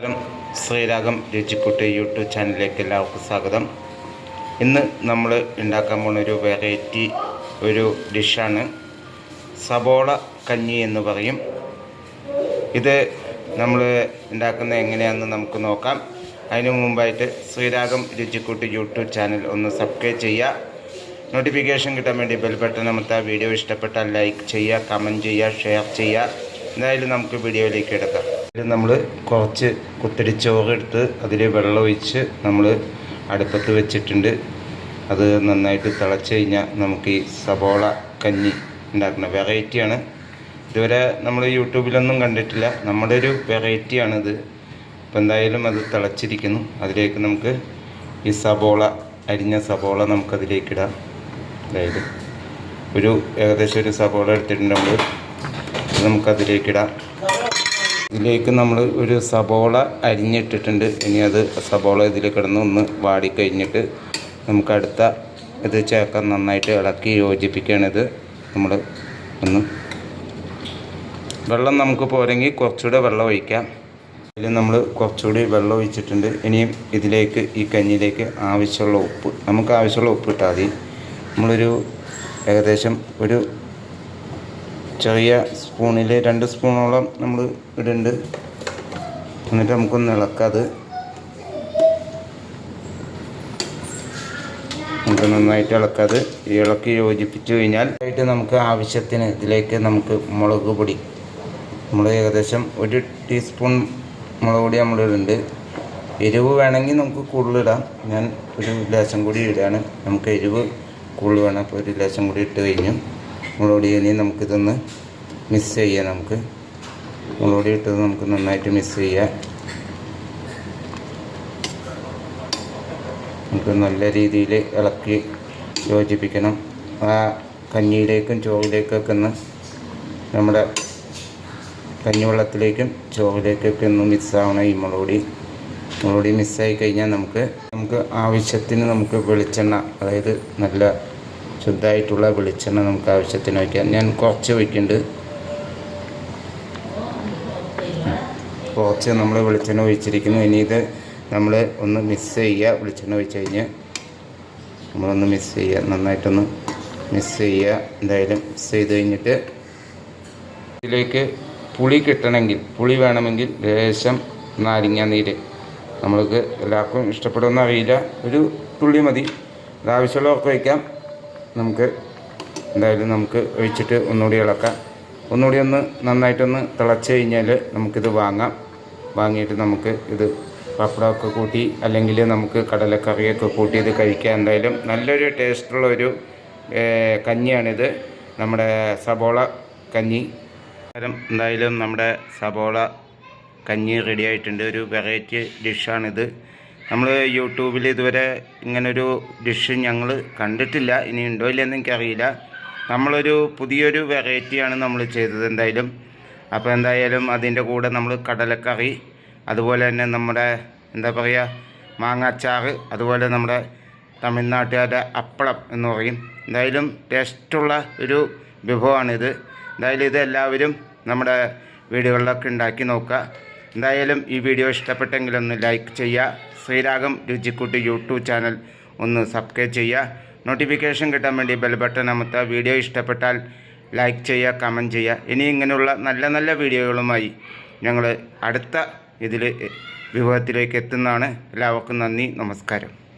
നമസ്കാരം. ശ്രീരാഗം രുചിക്കുട്ടി യൂട്യൂബ് ചാനലിലേക്ക് എല്ലാവർക്കും സ്വാഗതം. ഇന്ന് നമ്മൾ ഉണ്ടാക്കാൻ പോകുന്ന ഒരു വെറൈറ്റി ഒരു ഡിഷാണ് സബോള കഞ്ഞി എന്ന് പറയും. ഇത് നമ്മൾ ഉണ്ടാക്കുന്നത് എങ്ങനെയാണെന്ന് നമുക്ക് നോക്കാം. അതിന് മുമ്പായിട്ട് ശ്രീരാഗം രുചിക്കുട്ടി യൂട്യൂബ് ചാനൽ ഒന്ന് സബ്സ്ക്രൈബ് ചെയ്യുക. നോട്ടിഫിക്കേഷൻ കിട്ടാൻ വേണ്ടി ബെൽ ബട്ടൺ അമർത്തുക വീഡിയോ ഇഷ്ടപ്പെട്ടാൽ ലൈക്ക് ചെയ്യുക കമന്റ് ചെയ്യുക ഷെയർ ചെയ്യുക. എന്തായാലും നമുക്ക് വീഡിയോയിലേക്ക് എടുക്കാം നമ്മൾ കുറച്ച് കുത്തരി ചോറ് എടുത്ത് അതിൽ വെള്ളം ഒഴിച്ച് നമ്മൾ അടുപ്പത്ത് വെച്ചിട്ടുണ്ട്. അത് നന്നായിട്ട് തിളച്ച് കഴിഞ്ഞാൽ നമുക്ക് ഈ സബോള കഞ്ഞി ഉണ്ടാക്കുന്ന വെറൈറ്റിയാണ് ഇതുവരെ നമ്മൾ യൂട്യൂബിലൊന്നും കണ്ടിട്ടില്ല. നമ്മുടെ ഒരു വെറൈറ്റിയാണിത് അപ്പോൾ എന്തായാലും അത് തിളച്ചിരിക്കുന്നു. അതിലേക്ക് നമുക്ക് ഈ സബോള അരിഞ്ഞ സബോള നമുക്കതിലേക്ക് ഇടാം. അതായത് ഒരു ഏകദേശം ഒരു സബോള എടുത്തിട്ടുണ്ട് നമ്മൾ നമുക്കതിലേക്ക് ഇതിലേക്ക് നമ്മൾ ഒരു സബോള അരിഞ്ഞിട്ടിട്ടുണ്ട്. ഇനി അത് സബോള ഇതിൽ കിടന്ന് ഒന്ന് വാടിക്കഴിഞ്ഞിട്ട് നമുക്ക് അടുത്ത ഇത് ചേർക്കാൻ നന്നായിട്ട് ഇളക്കി യോജിപ്പിക്കുകയാണിത് നമ്മൾ ഒന്ന് വെള്ളം നമുക്ക് പോരെങ്കിൽ കുറച്ചുകൂടെ വെള്ളം ഒഴിക്കാം. ഇതിൽ നമ്മൾ കുറച്ചുകൂടി വെള്ളം ഒഴിച്ചിട്ടുണ്ട്. ഇനിയും ഇതിലേക്ക് ഈ കഞ്ഞിയിലേക്ക് ആവശ്യമുള്ള ഉപ്പ് നമുക്ക് ആവശ്യമുള്ള ഉപ്പ് ഇട്ടാൽ മതി. നമ്മളൊരു ഏകദേശം ഒരു ചെറിയ സ്പൂണിൽ രണ്ട് സ്പൂണോളം നമ്മൾ ഇടുന്നുണ്ട് എന്നിട്ട് നമുക്കൊന്ന് ഇളക്കാത്. നമുക്ക് നന്നായിട്ട് ഇളക്കാത്. ഇളക്കി യോജിപ്പിച്ചു കഴിഞ്ഞാൽ ആയിട്ട് നമുക്ക് ആവശ്യത്തിന് ഇതിലേക്ക് നമുക്ക് മുളക് പൊടി. നമ്മൾ ഏകദേശം ഒരു ടീസ്പൂൺ മുളക് പൊടി നമ്മൾ ഇടുന്നുണ്ട് എരിവ് വേണമെങ്കിൽ നമുക്ക് കൂടുതലിടാം ഞാൻ ഒരു ലേശം കൂടി ഇടുകയാണ്. നമുക്ക് എരിവ് കൂടുതൽ വേണം. അപ്പോൾ ഒരു ലേശം കൂടി ഇട്ട് കഴിഞ്ഞു. മുളക് പൊടി ഇനി നമുക്കിതൊന്ന് മിക്സ് ചെയ്യാം നമുക്ക്. മുളക് പൊടി ഇട്ടത് നമുക്ക് നന്നായിട്ട് മിക്സ് ചെയ്യാം. നമുക്ക് നല്ല രീതിയിൽ ഇളക്കി യോജിപ്പിക്കണം. ആ കഞ്ഞിയിലേക്കും ചോറിലേക്കൊക്കെ ഒന്ന് നമ്മുടെ കഞ്ഞിവെള്ളത്തിലേക്കും ചോറിലേക്കൊക്കെ ഒന്ന് മിക്സാവണം ഈ മുളക് പൊടി മിസ്സായി കഴിഞ്ഞാൽ നമുക്ക് നമുക്ക് ആവശ്യത്തിന് നമുക്ക് വെളിച്ചെണ്ണ അതായത് നല്ല ശുദ്ധമായിട്ടുള്ള വെളിച്ചെണ്ണ നമുക്ക് ആവശ്യത്തിന് വയ്ക്കാം ഞാൻ കുറച്ച് വയ്ക്കുന്നുണ്ട് കുറച്ച് നമ്മൾ വെളിച്ചെണ്ണ ഒഴിച്ചിരിക്കുന്നു. ഇനി ഇത് നമ്മൾ ഒന്ന് മിക്സ് ചെയ്യുക. വെളിച്ചെണ്ണ ഒഴിച്ച് കഴിഞ്ഞ് നമ്മളൊന്ന് മിക്സ് ചെയ്യുക. നന്നായിട്ടൊന്ന് മിക്സ് ചെയ്യുക. എന്തായാലും മിക്സ് ചെയ്ത് കഴിഞ്ഞിട്ട് ഇതിലേക്ക് പുളി കിട്ടണമെങ്കിൽ പുളി വേണമെങ്കിൽ ലേശം നാരങ്ങ നീര്. നമ്മൾക്ക് എല്ലാവർക്കും ഇഷ്ടപ്പെടുമെന്ന് അറിയില്ല. ഒരു തുള്ളി മതി. ആവശ്യമുള്ളവർക്ക് വയ്ക്കാം നമുക്ക് എന്തായാലും നമുക്ക് ഒഴിച്ചിട്ട് ഒന്നുകൂടി ഇളക്കാം. ഒന്നുകൂടി ഒന്ന് നന്നായിട്ടൊന്ന് തിളച്ച് കഴിഞ്ഞാൽ നമുക്കിത് വാങ്ങാം. വാങ്ങിയിട്ട് നമുക്ക് ഇത് പപ്പടമൊക്കെ കൂട്ടി അല്ലെങ്കിൽ നമുക്ക് കടലക്കറിയൊക്കെ കൂട്ടി ഇത് കഴിക്കാം. എന്തായാലും നല്ലൊരു ടേസ്റ്റുള്ള ഒരു കഞ്ഞിയാണിത്. നമ്മുടെ സബോള കഞ്ഞി. എന്തായാലും നമ്മുടെ സബോള കഞ്ഞി റെഡി ആയിട്ടുണ്ട്. ഒരു വെറൈറ്റി ഡിഷാണിത് നമ്മൾ യൂട്യൂബിൽ ഇതുവരെ ഇങ്ങനൊരു ഡിഷ് ഞങ്ങൾ കണ്ടിട്ടില്ല. ഇനി ഉണ്ടോ ഇല്ലയെന്ന് എനിക്കറിയില്ല. നമ്മളൊരു പുതിയൊരു വെറൈറ്റിയാണ് നമ്മൾ ചെയ്തത് എന്തായാലും. അപ്പോൾ എന്തായാലും അതിന്റെ കൂടെ നമ്മൾ കടലക്കറി അതുപോലെ തന്നെ നമ്മുടെ എന്താ പറയുക മാങ്ങാച്ചാറ് അതുപോലെ നമ്മുടെ തമിഴ്നാട്ടുകാരുടെ അപ്പളം എന്ന് പറയും. എന്തായാലും ടേസ്റ്റുള്ള ഒരു വിഭവമാണിത്. എന്തായാലും ഇത് എല്ലാവരും നമ്മുടെ വീടുകളിലൊക്കെ ഉണ്ടാക്കി നോക്കുക. എന്തായാലും ഈ വീഡിയോ ഇഷ്ടപ്പെട്ടെങ്കിൽ ഒന്ന് ലൈക്ക് ചെയ്യുക. ശ്രീരാഗം രുചിക്കുട്ടി യൂട്യൂബ് ചാനൽ ഒന്ന് സബ്സ്ക്രൈബ് ചെയ്യുക. നോട്ടിഫിക്കേഷൻ കിട്ടാൻ വേണ്ടി ബെൽ ബട്ടൺ അമർത്തുക. വീഡിയോ ഇഷ്ടപ്പെട്ടാൽ ലൈക്ക് ചെയ്യുക കമന്റ് ചെയ്യുക. ഇനി ഇങ്ങനെയുള്ള നല്ല നല്ല വീഡിയോകളുമായി ഞങ്ങൾ അടുത്ത ഇതിൽ വിഭവത്തിലേക്ക് എത്തുന്നതാണ്. എല്ലാവർക്കും നന്ദി നമസ്കാരം.